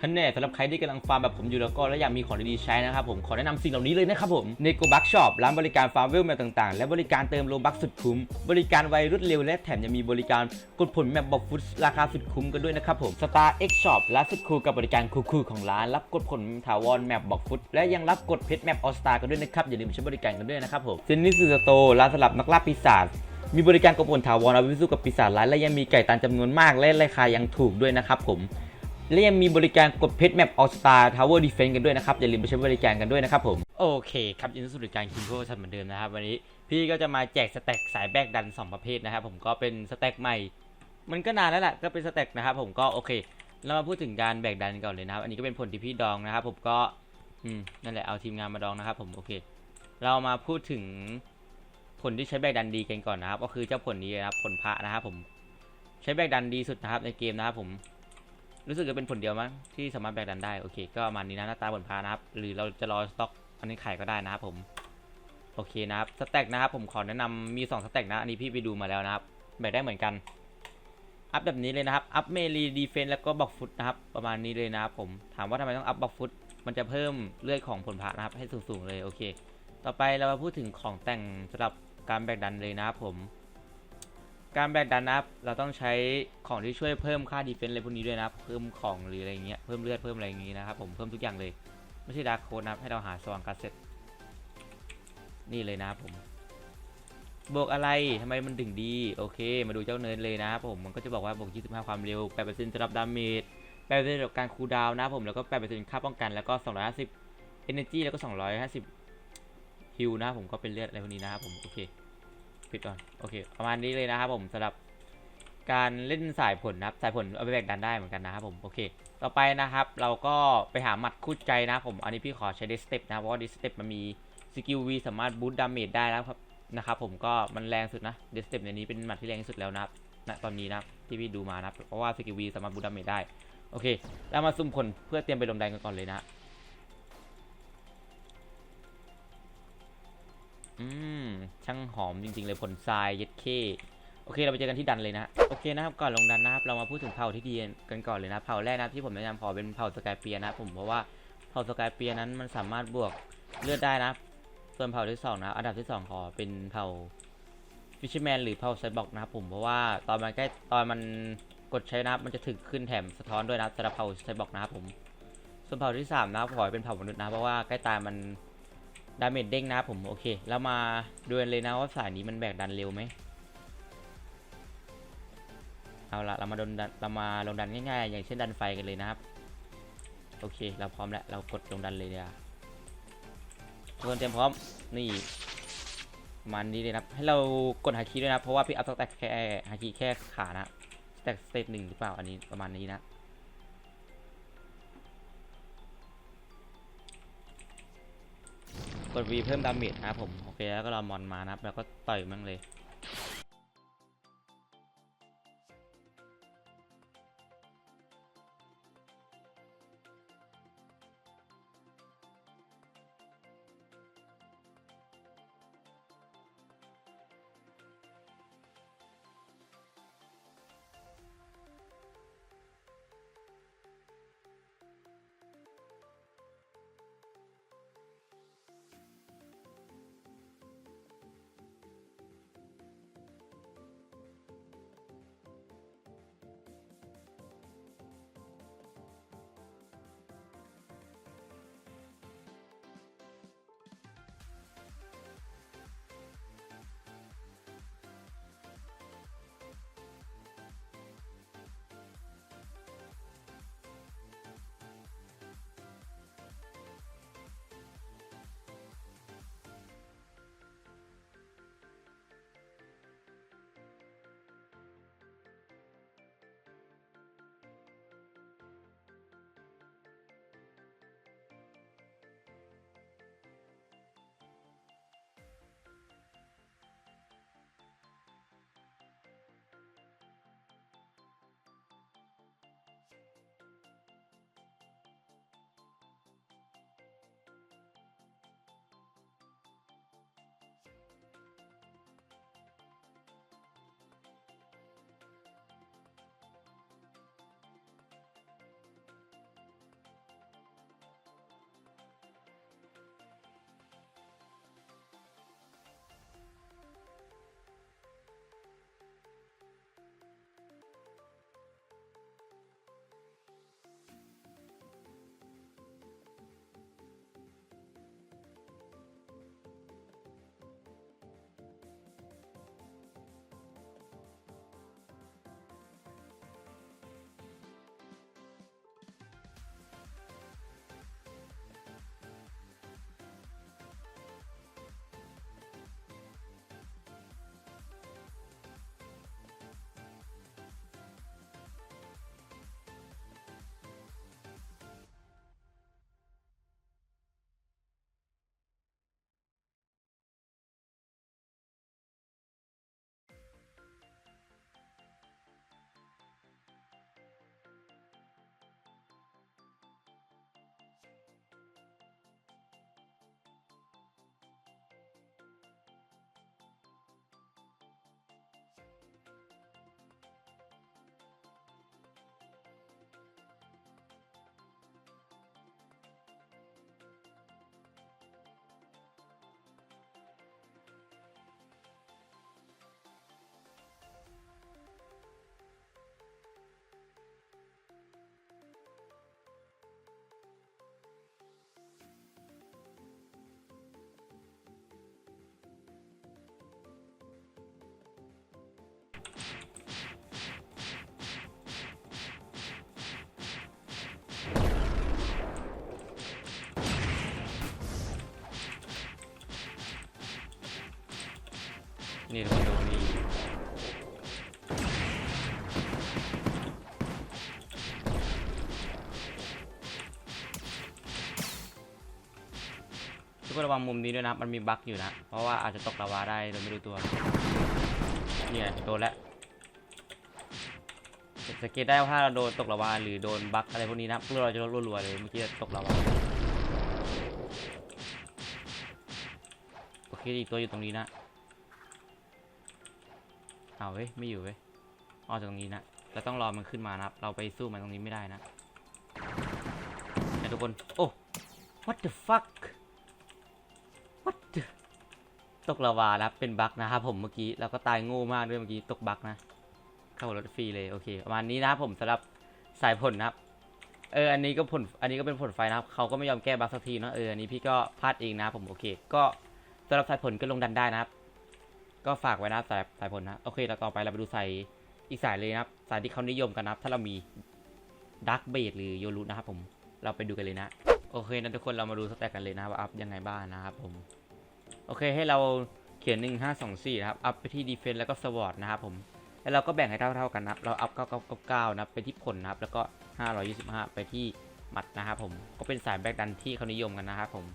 ท่านแน่สำหรับใครที่กำลังฟาร์มแบบผมอยู่แล้วก็และอยากมีของดีๆใช้นะครับผมขอแนะนำสิ่งเหล่านี้เลยนะครับผมเนโกบักช็อปร้านบริการฟาร์มเวลแมปต่างๆ และบริการเติมโลบักสุดคุ้ม บริการไวรวดเร็วและแถมยังมีบริการกดผลแมปบอกฟุตราคาสุดคุ้มกันด้วยนะครับผม Star X Shop ร้านสุดคูลกับบริการคูลๆของร้านรับกดผลถาวรแมปบอกฟุตและยังรับกดเพชรแมปออสตากันด้วยนะครับอย่าลืมใช้บริการกันด้วยนะครับผมเซนนิสสโตร้านสลับนักล่าปีศาจมีบริการกดผลถาวรเอาไว้สู้กับปีศาจร้ายและยังมีไก่ตันจำนวนมากและราคายังถูกด้วยนะครับผม และยังมีบริการกดเพชรแมปออสตาทาวเวอร์ดีเฟนต์กันด้วยนะครับ อย่าลืมไปใช้บริการกันด้วยนะครับผม โอเคครับยินดีสู่รายการคิงโก้ชันเหมือนเดิมนะครับ วันนี้พี่ก็จะมาแจกสแต็กสายแบกดัน 2 ประเภทนะครับผมก็เป็นสแต็กใหม่ มันก็นานแล้วแหละก็เป็นสแต็กนะครับผมก็โอเคเรามาพูดถึงการแบกดันก่อนเลยนะครับ อันนี้ก็เป็นผลที่พี่ดองนะครับ ผมก็อืมนั่นแหละเอาทีมงานมาดองนะครับ ผมโอเค เรามาพูดถึงผลที่ใช้แบกดันดีกันก่อนนะครับ ก็คือเจ้าผลนี้นะครับผลพระนะครับผมใช้แบกดันดีสุดนะครับในเกมนะครับผม รู้สึกจะเป็นผลเดียวมั้งที่สามารถแบกดันได้ โอเค ก็ประมาณนี้นะหน้าตาผลพานะครับ หรือเราจะรอสต็อกอันนี้ขายก็ได้นะครับผม โอเคนะครับ สแต็กนะครับ ผมขอแนะนำมี2สแต็กนะ อันนี้พี่ไปดูมาแล้วนะครับ แบกได้เหมือนกัน อัพแบบนี้เลยนะครับ อัพเมลีดีเฟนแล้วก็บักฟุตนะครับ ประมาณนี้เลยนะครับผม ถามว่าทำไมต้องอัพบักฟุต มันจะเพิ่มเลือดของผลพระนะครับ ให้สูงๆเลย โอเค ต่อไปเรามาพูดถึงของแต่งสำหรับการแบกดันเลยนะครับผม การแบกดันนะครับเราต้องใช้ของที่ช่วยเพิ่มค่าดีเฟนส์อะไรพวกนี้ด้วยนะเพิ่มของหรืออะไรเงี้ยเพิ่มเลือดเพิ่มอะไรอย่างงี้นะครับผมเพิ่มทุกอย่างเลยไม่ใช่ดาร์คโคนนะครับให้เราหาสว่างกัสเซ็ตนี่เลยนะครับผมบวกอะไรทำไมมันถึงดี โอเค มาดูเจ้าเนิร์ดเลยนะครับผมมันก็จะบอกว่าบวก 25 ความเร็ว 8%สำหรับดาเมจ 8%สำหรับการคูลดาวน์นะผมแล้วก็ 8%ค่าป้องกันแล้วก็ 250 energy แล้วก็ 250ฮิลนะผมก็เป็นเลือดอะไรพวกนี้นะครับผมโอเค ปิดก่อน โอเค ประมาณนี้เลยนะครับผมสำหรับการเล่นสายผลนะครับ สายผลเอาไปแบกดันได้เหมือนกันนะครับผม โอเค ต่อไปนะครับ เราก็ไปหาหมัดคู่ใจนะครับผม อันนี้พี่ขอใช้เดสเต็ปนะ เพราะว่าเดสเต็ปมันมีสกิลวีสามารถบูตดาเมจได้นะครับ นะครับผม ก็มันแรงสุดนะ เดสเต็ปในนี้เป็นหมัดที่แรงที่สุดแล้วนะครับ ณ ตอนนี้นะที่พี่ดูมานะ เพราะว่าสกิลวีสามารถบูตดาเมจได้ โอเค แล้วมาซุ่มผลเพื่อเตรียมไปลงแดงกันก่อนเลยนะ อืม ช่างหอมจริง ๆ เลยผลทรายเย็ดเคโอเคเราไปเจอกันที่ดันเลยนะโอเคนะครับก่อนลงดันนะครับเรามาพูดถึงเผ่าที่ดีกันก่อนเลยนะเผ่าแรกนะที่ผมแนะนำขอเป็นเผ่าสกายเปียนะผมเพราะว่าเผ่าสกายเปียนั้นมันสามารถบวกเลือดได้นะส่วนเผ่าที่สองนะอันดับที่สองขอเป็นเผ่าฟิชแมนหรือเผ่าไซบอร์กนะครับผมเพราะว่าตอนมันใกล้ตอนมันกดใช้นะครับมันจะถึกขึ้นแถมสะท้อนด้วยนะสำหรับเผ่าไซบอร์กนะครับผมส่วนเผ่าที่สามนะครับขอเป็นเผ่ามนุษย์นะเพราะว่าใกล้ตายมัน ดาเมจเด้งนะผมโอเคแล้วมาดูนเลยนะว่าสายนี้มันแบกดันเร็วไหมเอาละเรามาโดนเรามาลงดันง่ายๆ อย่างเช่นดันไฟกันเลยนะครับ โอเค เราพร้อมแล้ว เรากดลงดันเลยเดียวทุกคนเตรียมพร้อมนี่มันนี้เลยนะให้เรากดฮาคิด้วยนะเพราะว่าพี่อัพสแต็กแค่ฮาคิแค่ขานะสแต็กสเตตหนึ่งหรือเปล่าอันนี้ประมาณนี้นะ กด V เพิ่มดาเมจนะครับผม โอเคแล้วก็รอมอนมานะครับ แล้วก็ต่อยมั่งเลย นี่ทุกคนดูนี่ทุกคนระวังมุมนี้ด้วยนะ มันมีบั๊กอยู่นะ เพราะว่าอาจจะตกลาวาได้โดยไม่รู้ตัว เนี่ยโดนแล้วสังเกตได้ว่าถ้าเราโดนตกลาวาหรือโดนบั๊กอะไรพวกนี้นะพวกเราจะรัวๆเลยเมื่อกี้ตกลาวาโอเคอีกตัวอยู่ตรงนี้นะ เอาเว้ยไม่อยู่เว้ยออกจากตรงนี้นะเราต้องรอมันขึ้นมานะครับ เราไปสู้มันตรงนี้ไม่ได้นะทุกคนโอ้ what the fuck what the ตกลาวานะครับเป็นบั๊กนะครับผมเมื่อกี้แล้วก็ตายโง่มากด้วยเมื่อกี้ตกบั๊กนะเข้ารถฟรีเลยโอเคประมาณนี้นะครับผมสำหรับสายผลนะครับเอออันนี้ก็ผลอันนี้ก็เป็นผลไฟนะครับเขาก็ไม่ยอมแก้บั๊กสักทีเนาะเอออันนี้พี่ก็พลาดเองนะผมโอเค ก็สำหรับสายผลก็ลงดันได้นะครับ ก็ฝากไว้นะสายสายผลนะโอเคแล้วต่อไปเราไปดูสายอีกสายเลยนะครับสายที่เขานิยมกันนะครับถ้าเรามีดักเบดหรือโยรุนะครับผมเราไปดูกันเลยนะ โอเคนะทุกคนเรามาดูสแต็กกันเลยนะว่าอัพยังไงบ้างนะครับผมโอเคให้เราเขียน 1 5 2 4นะครับอัพไปที่ defense แล้วก็ sword นะครับผมแล้วเราก็แบ่งให้เท่าๆกันนะครับเราอัพ999นะไปที่ผลนะครับแล้วก็ 525 ไปที่หมัดนะครับผมก็เป็นสายแบกดันที่เขานิยมกันนะครับผม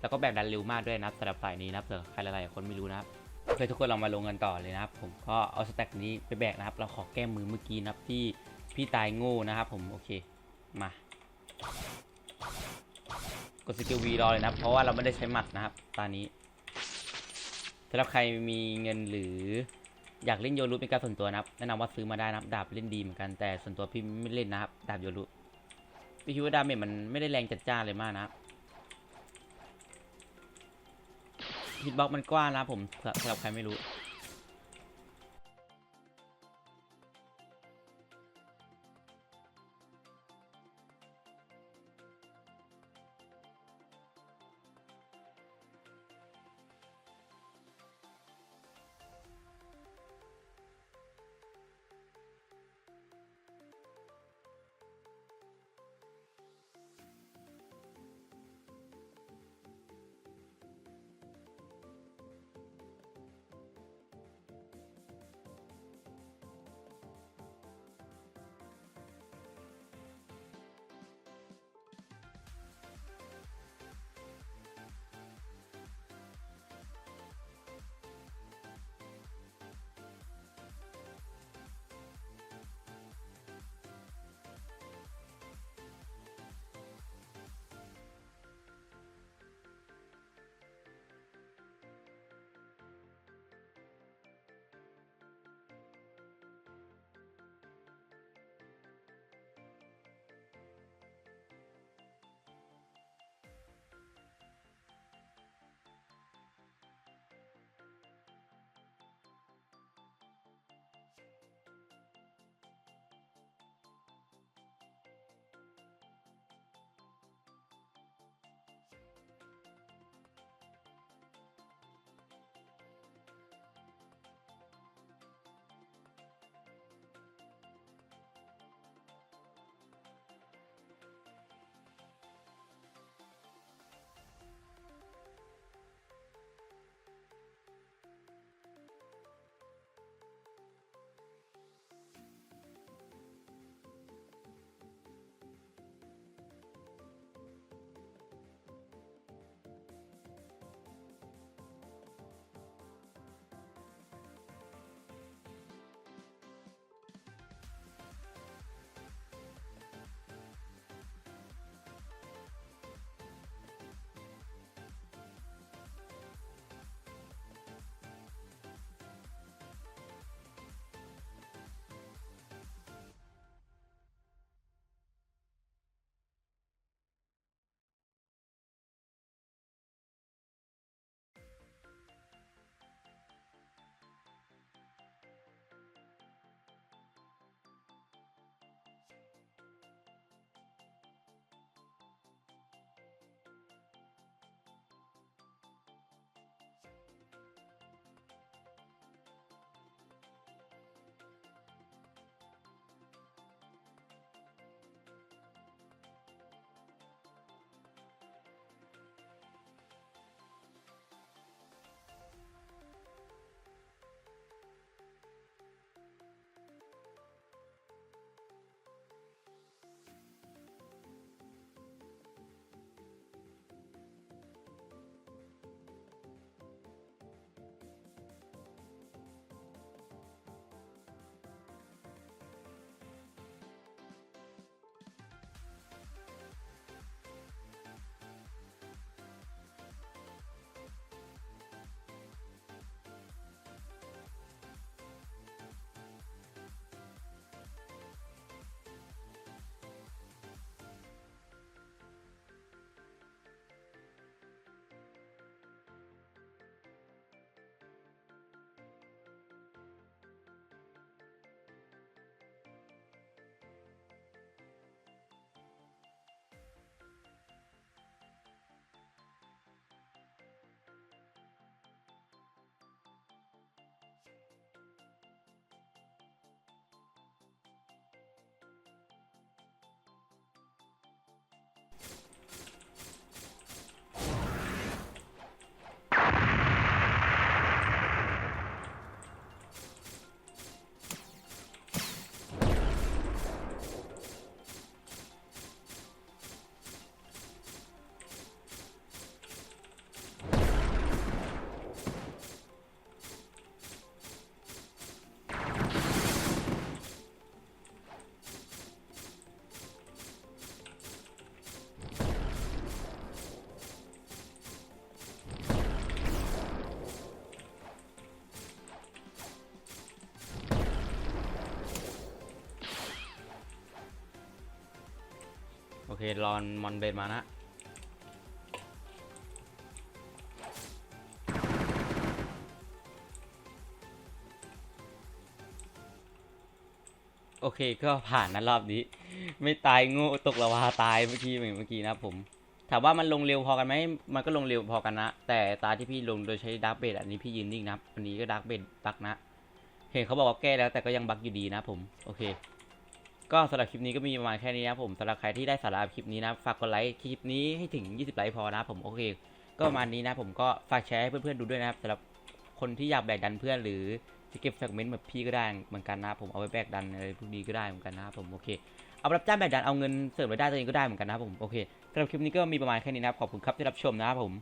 แล้วก็แบกดันเร็วมากด้วยนะสำหรับสายนี้นะเผื่อใครหลายๆคนไม่รู้นะครับ โอเคทุกคนเรามาลงกันต่อเลยนะครับ ผมก็เอาสแต็กนี้ไปแบกนะครับ เราขอแก้มือเมื่อกี้นะครับที่พี่ตายโง่นะครับ ผมโอเคมากดสกิลวีรอเลยนะเพราะว่าเราไม่ได้ใช้หมัดนะครับ ตอนนี้สำหรับใครมีเงินหรืออยากเล่นโยรุเป็นการส่วนตัวนะครับแนะนำว่าซื้อมาได้นะครับดาบเล่นดีเหมือนกันแต่ส่วนตัวพี่ไม่เล่นนะครับดาบโยรุพี่คิดว่าดาเมจมันไม่ได้แรงจัดจ้านเลยมากนะครับ ฮิตบ็อกมันกว้างนะผมสำหรับใครไม่รู้ เครอนมอนเบนมานะโอเคก็ผ่านนะรอบนี้ ไม่ตายโง่ตกละวาตายเมื่อกี้เหมือนเมื่อกี้นะผม ถามว่ามันลงเร็วพอกันไหมมันก็ลงเร็วพอกันนะ แต่ตาที่พี่ลงโดยใช้ดาร์กเบดอันนี้พี่ยืนนิ่งนะอันนี้ก็ดาร์กเบดบักนะ เห็นเขาบอกว่าแก้แล้วแต่ก็ยังบักอยู่ดีนะผม โอเค ก็สำหรับคลิปนี้ก็มีประมาณแค่นี้นะผมสำหรับใครที่ได้สาระคลิปนี้นะฝากกดไลค์คลิปนี้ให้ถึง 20 ไลค์พอนะผมโอเค ก็ประมาณนี้นะผมก็ฝากแชร์ให้เพื่อนๆดูด้วยนะครับสำหรับคนที่อยากแบกดันเพื่อนหรือจะเก็บแฟกเมนต์แบบพี่ก็ได้เหมือนกันนะผมเอาไปแบกดันอะไรพวกนี้ก็ได้เหมือนกันนะผมโอเคเอารับจ้างแบกดันเอาเงินเสริมรายได้ตัวเองก็ได้เหมือนกันนะผมโอเคสำหรับคลิปนี้ก็มีประมาณแค่นี้นะขอบคุณครับที่รับชมนะครับผม